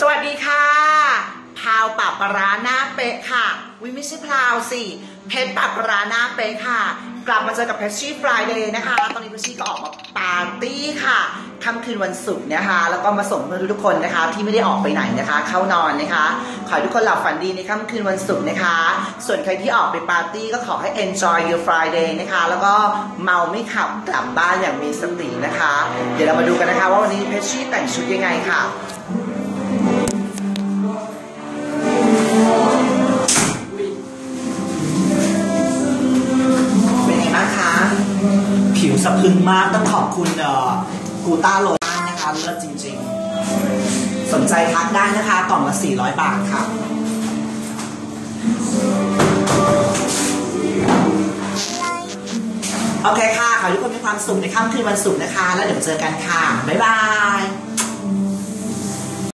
สวัสดีค่ะพาวปรับปลาร้าหน้าเป๊ะค่ะ วิไม่ใช่พราวสิ เพชรปรับปลาร้าหน้าเป๊ะค่ะ กลับมาเจอกับเพชรชี่ฟรายเดย์นะคะ ตอนนี้เพชรชี่ก็ออกมาปาร์ตี้ค่ะค่ำคืนวันศุกร์นะคะ แล้วก็มาส่งเพื่อนทุกคนนะคะ ที่ไม่ได้ออกไปไหนนะคะ เข้านอนนะคะ ขอให้ทุกคนหลับฝันดีในค่ำคืนวันศุกร์นะคะ ส่วนใครที่ออกไปปาร์ตี้ก็ขอให้ enjoy your Friday นะคะ แล้วก็เมาไม่ขับกลับบ้านอย่างมีสตินะคะ เดี๋ยวเรามาดูกันนะคะ ว่าวันนี้เพชรชี่แต่งชุดยังไงค่ะ สะพรึงมากต้องขอบคุณเอ่อกูต้าโลชั่นนะคะเลิศจริง ๆ สนใจทักได้นะคะกล่องละ 400 บาทค่ะโอเคค่ะ ขอให้ทุกคนมีความสุขในค่ำคืนวันศุกร์นะคะ แล้วเดี๋ยวเจอกันค่ะ บ๊ายบาย